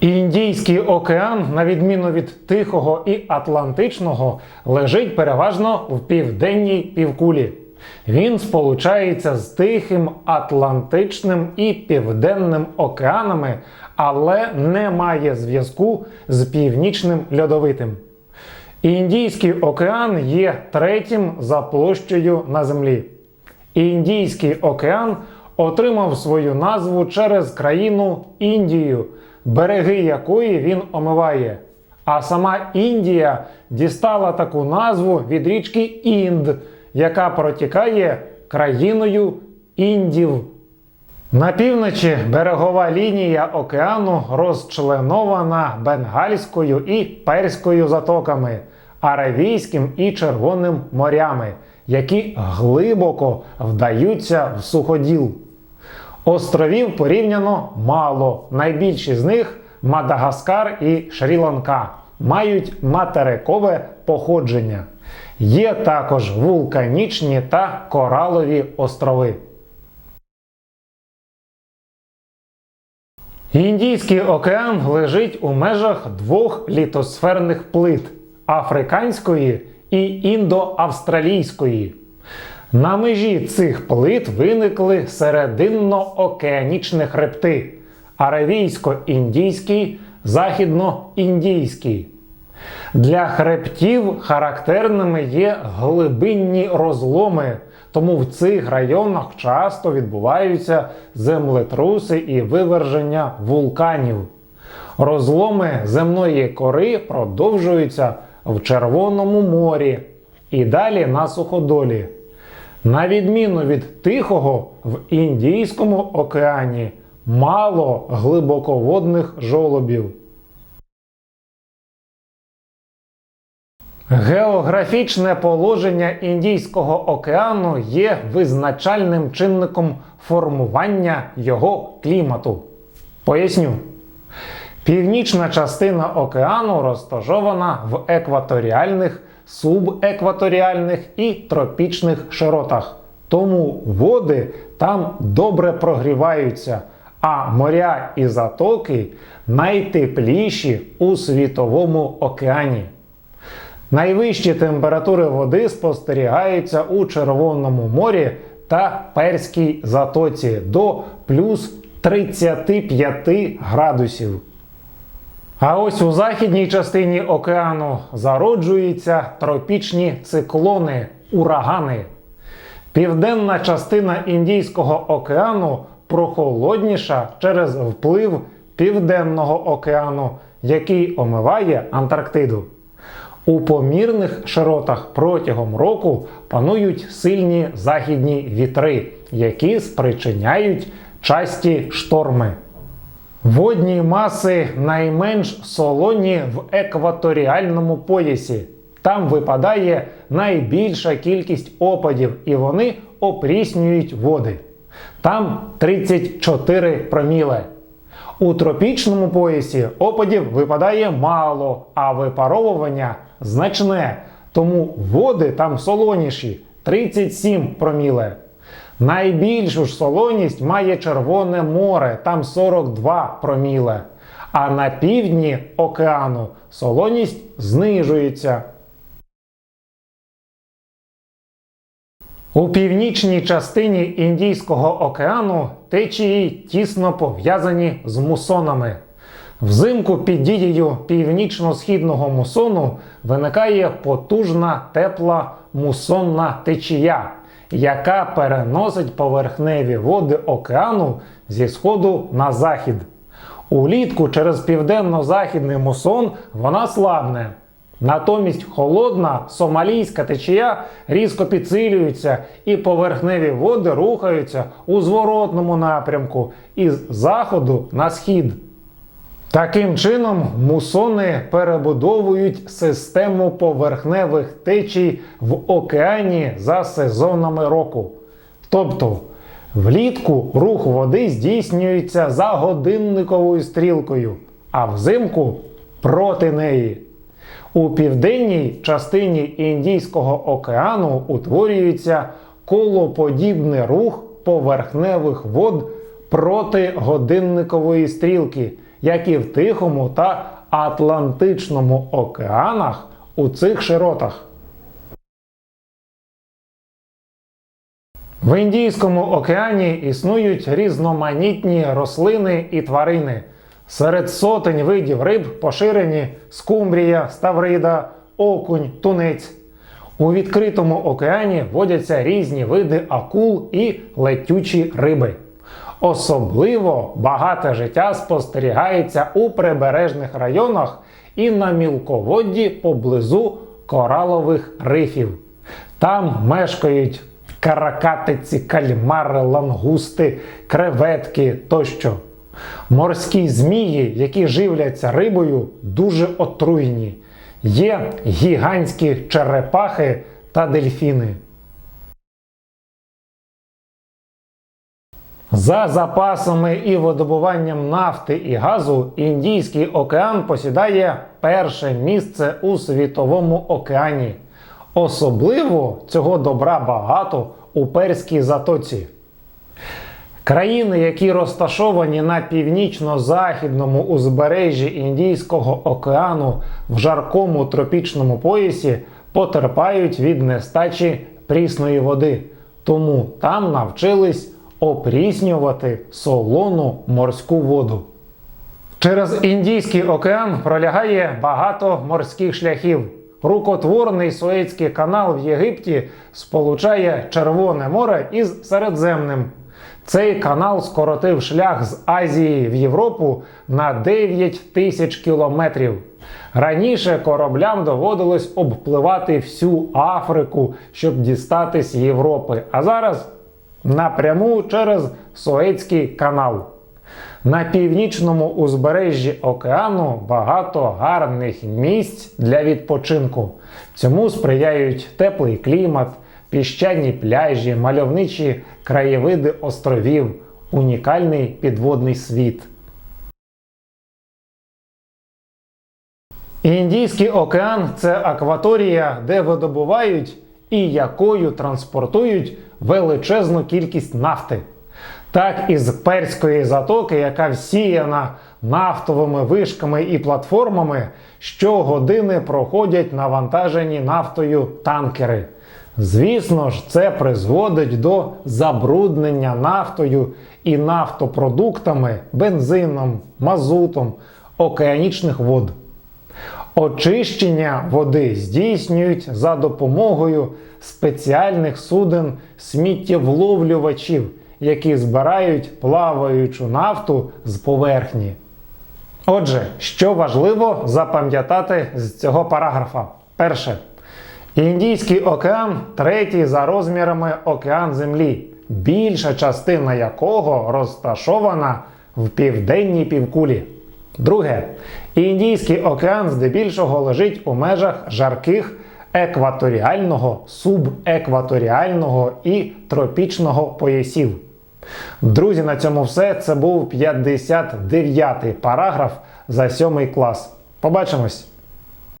Індійський океан, на відміну від Тихого і Атлантичного, лежить переважно в південній півкулі. Він сполучається з Тихим, Атлантичним і Південним океанами, але не має зв'язку з Північним льодовитим. Індійський океан є третім за площею на землі. Індійський океан отримав свою назву через країну Індію, береги якої він омиває. А сама Індія дістала таку назву від річки Інд, яка протікає країною індів. На півночі берегова лінія океану розчленована Бенгальською і Перською затоками, Аравійським і Червоним морями, які глибоко вдаються в суходіл. Островів порівняно мало. Найбільші з них Мадагаскар і Шрі-Ланка мають материкове походження. Є також вулканічні та коралові острови. Індійський океан лежить у межах двох літосферних плит африканської і індоавстралійської. На межі цих плит виникли серединно-океанічні хребти Аравійсько-індійський, західно-індійський. Для хребтів характерними є глибинні розломи, тому в цих районах часто відбуваються землетруси і виверження вулканів. Розломи земної кори продовжуються в Червоному морі і далі на суходолі. На відміну від Тихого, в Індійському океані мало глибоководних жолобів. Географічне положення Індійського океану є визначальним чинником формування його клімату. Поясню. Північна частина океану розташована в екваторіальних, субекваторіальних і тропічних широтах. Тому води там добре прогріваються, а моря і затоки найтепліші у світовому океані. Найвищі температури води спостерігаються у Червоному морі та Перській затоці до плюс 35 градусів. А ось у західній частині океану зароджуються тропічні циклони, урагани. Південна частина Індійського океану прохолодніша через вплив Південного океану, який омиває Антарктиду. У помірних широтах протягом року панують сильні західні вітри, які спричиняють часті шторми. Водні маси найменш солоні в екваторіальному поясі. Там випадає найбільша кількість опадів, і вони опріснюють води. Там 34 проміле. У тропічному поясі опадів випадає мало, а випаровування значне. Тому води там солоніші 37 проміле. Найбільшу ж солоність має Червоне море, там 42 проміле. А на півдні океану солоність знижується. У північній частині Індійського океану течії тісно пов'язані з мусонами. Взимку під дією північно-східного мусону виникає потужна тепла мусонна течія, яка переносить поверхневі води океану зі сходу на захід. Улітку через південно-західний мусон вона слабне. Натомість холодна сомалійська течія різко підсилюється, і поверхневі води рухаються у зворотному напрямку із заходу на схід. Таким чином, мусони перебудовують систему поверхневих течій в океані за сезонами року. Тобто, влітку рух води здійснюється за годинниковою стрілкою, а взимку проти неї. У південній частині Індійського океану утворюється колоподібний рух поверхневих вод проти годинникової стрілки, як і в Тихому та Атлантичному океанах у цих широтах. В Індійському океані існують різноманітні рослини і тварини. Серед сотень видів риб поширені скумбрія, ставрида, окунь, тунець. У відкритому океані водяться різні види акул і летючі риби. Особливо багате життя спостерігається у прибережних районах і на мілководді поблизу коралових рифів. Там мешкають каракатиці, кальмари, лангусти, креветки тощо. Морські змії, які живляться рибою, дуже отруйні. Є гігантські черепахи та дельфіни. За запасами і видобуванням нафти і газу Індійський океан посідає перше місце у світовому океані. Особливо цього добра багато у Перській затоці. Країни, які розташовані на північно-західному узбережжі Індійського океану в жаркому тропічному поясі, потерпають від нестачі прісної води, тому там навчились опріснювати солону морську воду. Через Індійський океан пролягає багато морських шляхів. Рукотворний Суецький канал в Єгипті сполучає Червоне море із Середземним. Цей канал скоротив шлях з Азії в Європу на 9 тисяч кілометрів. Раніше кораблям доводилось обпливати всю Африку, щоб дістатись Європи, а зараз напряму через Суецький канал. На північному узбережжі океану багато гарних місць для відпочинку. Цьому сприяють теплий клімат, піщані пляжі, мальовничі краєвиди островів, унікальний підводний світ. Індійський океан це акваторія, де видобувають і якою транспортують величезну кількість нафти. Так із Перської затоки, яка всіяна нафтовими вишками і платформами, щогодини проходять навантажені нафтою танкери. Звісно ж, це призводить до забруднення нафтою і нафтопродуктами, бензином, мазутом океанічних вод. Очищення води здійснюють за допомогою спеціальних суден сміттєвловлювачів, які збирають плаваючу нафту з поверхні. Отже, що важливо запам'ятати з цього параграфа? Перше. Індійський океан третій за розмірами океан Землі, більша частина якого розташована в південній півкулі. Друге, Індійський океан здебільшого лежить у межах жарких екваторіального, субекваторіального і тропічного поясів. Друзі, на цьому все. Це був 59-й параграф за 7 клас. Побачимось!